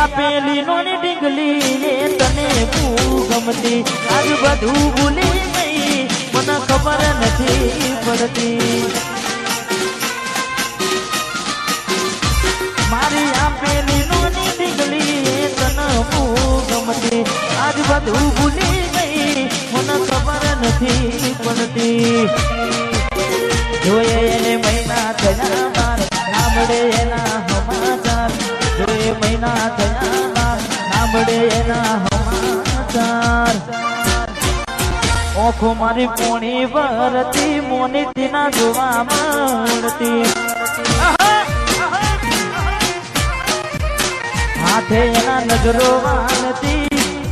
આપેલી નોની ડીંગલી એ તને બહુ ગમતી. આજ બધું ભૂલી ગઈ, મને ખબર નથી પડતી. મારી આપેલી નોની ડીંગલી એ તને બહુ ગમતી. આજ બધું ભૂલી ગઈ, મને ખબર નથી પડતી. જોઈએ એને મહિના થયા સાંભળે એના સમાચાર. ઓખો મારી પોણી વરતી, મોની તીના જોવા મળતી. હાથે એના નજરો વાળતી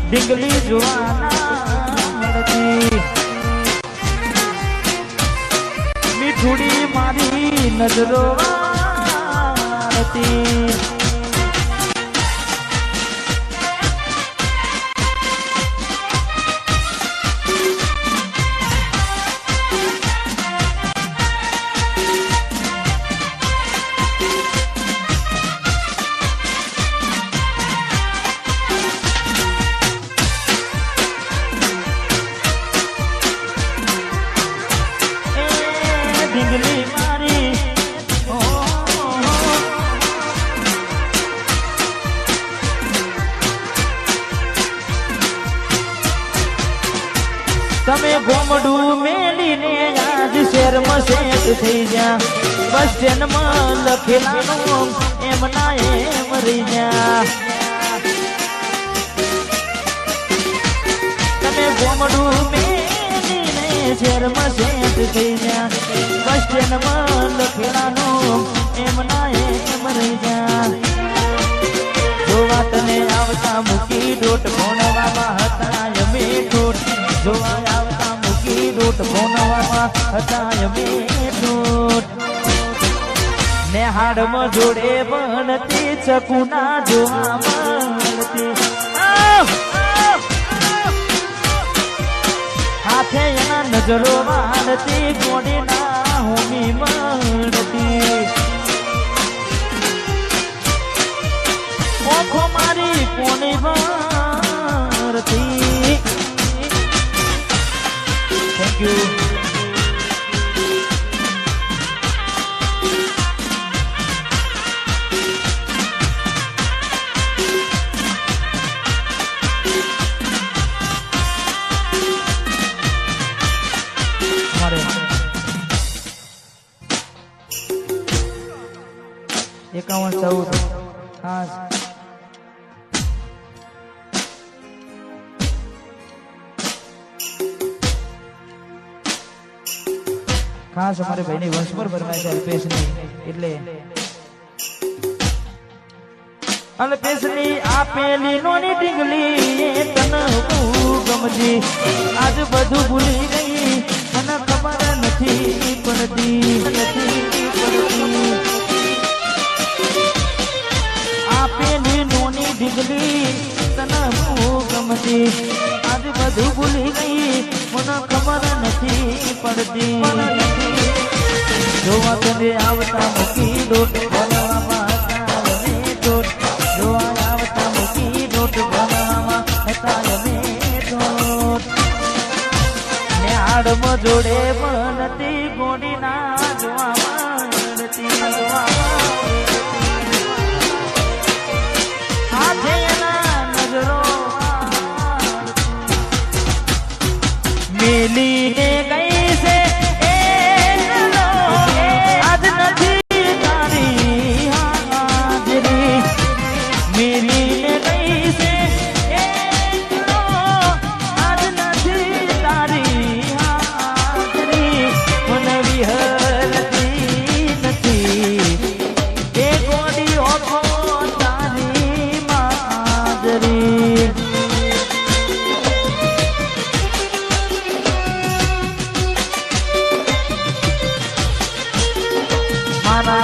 ડીંગલી જોવાના મળતી મીઠુડી મારી નજરો વાળતી તમે ગોમડું મેલીને આજ શેરમાં સેટ થઈ ગયા. બસ સ્ટેન્ડમાં લખેલાનું એમના એમ રહી જા તમે ગોમડું મેલીને શેરમાં સેટ થઈ ગયા. બસ સ્ટેન્ડમાં લખેલાનું એમના એમ રહી જા જોવા તને આવતા મૂકી ડોટ ભણવામાં હતા અમે ડોટ જોવા આવતા ભોનવામાં હતા અમે ડોટ નેહાડમાં જોડે બનતી ચકુના જોવા મળતી! હાથે એના નજરો વાળતી ગોડીના એકાવન ચૌદ. હા ખાસ અમારે ભાઈની વંશ પર ભરવાય છે અલ્પેશની, એટલે. અલ્પેશની આપેલી નોની ડીંગલી તન બહુ આજ બધું ભૂલી ગઈ મને ખબર નથી પડતી. બધું ભૂલી ગઈ, મને ખબર નથી પડતી. જોવા તને આવતા મૂકી ડોટ જોડે પણ અમે મેલીને ગઈ છે એ આજ નથી તારી હાજરી મેલી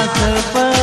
आस पर